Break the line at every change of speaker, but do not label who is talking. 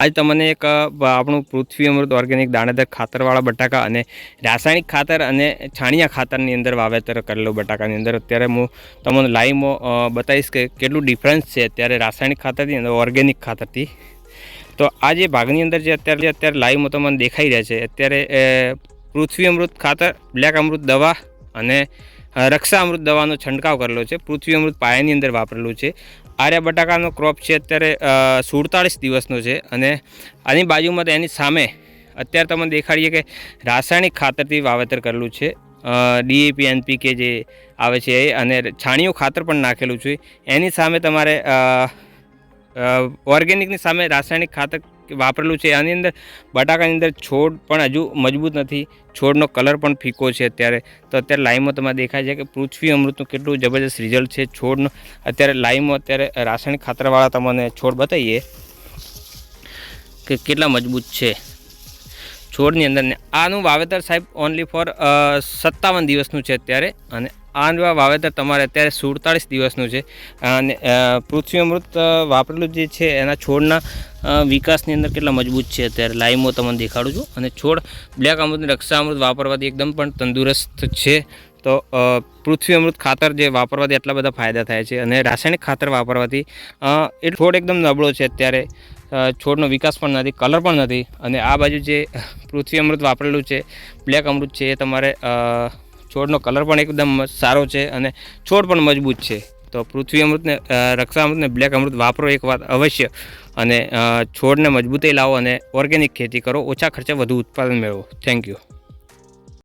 આજે તમને એક આપણું પૃથ્વી અમૃત ઓર્ગેનિક દાણેદાર ખાતરવાળા બટાકા અને રાસાયણિક ખાતર અને છાણિયા ખાતરની અંદર વાવેતર કરેલો બટાકાની અંદર. અત્યારે હું તમને લાઈવમાં બતાવીશ કે કેટલું ડિફરન્સ છે અત્યારે રાસાયણિક ખાતરથી અને ઓર્ગેનિક ખાતરથી. તો આ જે ભાગની અંદર જે અત્યારે જે અત્યારે લાઈવમાં તમને દેખાઈ રહ્યા છે, અત્યારે પૃથ્વી અમૃત ખાતર, બ્લેક અમૃત દવા અને રક્ષા અમૃત દવાનો છંટકાવ કરેલો છે. પૃથ્વી અમૃત પાયાની અંદર વાપરેલું છે. આર્યા બટાકાનો ક્રોપ છે અત્યારે સુડતાળીસ દિવસનો છે અને આની બાજુમાં એની સામે અત્યારે તમને દેખાડીએ કે રાસાયણિક ખાતરથી વાવેતર કરેલું છે. ડીએપી એનપીકે જે આવે છે એ અને છાણિયું ખાતર પણ નાખેલું છે. એની સામે તમારે ઓર્ગેનિકની સામે રાસાયણિક ખાતર વાપરેલું છે. આની અંદર બટાકાની અંદર છોડ પણ હજુ મજબૂત નથી. છોડનો કલર પણ ફીકો છે અત્યારે. તો અત્યારે લાઈવમાં તમારે દેખાય છે કે પૃથ્વી અમૃતનું કેટલું જબરજસ્ત રિઝલ્ટ છે છોડનું. અત્યારે લાઈવમાં અત્યારે રાસાયણિક ખાતરવાળા તમને છોડ બતાવીએ કે કેટલા મજબૂત છે. છોડની અંદર આનું વાવેતર સાહેબ ઓનલી ફોર સત્તાવન દિવસનું છે અત્યારે. અને આ વાવેતર તમારે અત્યારે સુડતાળીસ દિવસનું છે. અને પૃથ્વી અમૃત વાપરેલું જે છે એના છોડના વિકાસની અંદર કેટલા મજબૂત છે અત્યારે? લાઈમો તમને દેખાડું છું. અને છોડ બ્લેક અમૃતની રક્ષા અમૃત વાપરવાથી એકદમ પણ તંદુરસ્ત છે. તો પૃથ્વી અમૃત ખાતર જે વાપરવાથી એટલા બધા ફાયદા થાય છે. અને રાસાયણિક ખાતર વાપરવાથી એ છોડ એકદમ નબળો છે અત્યારે. છોડનો વિકાસ પણ નથી, કલર પણ નથી. અને આ બાજુ જે પૃથ્વી અમૃત વાપરેલું છે, બ્લેક અમૃત છે એ તમારે છોડનો કલર પણ એકદમ સારો છે અને છોડ પણ મજબૂત છે. તો પૃથ્વી અમૃતને રક્ષા અમૃતને બ્લેક અમૃત વાપરો એક વાત અવશ્ય. અને છોડને મજબૂતી લાવો અને ઓર્ગેનિક ખેતી કરો. ઓછા ખર્ચે વધુ ઉત્પાદન મેળવો. Thank you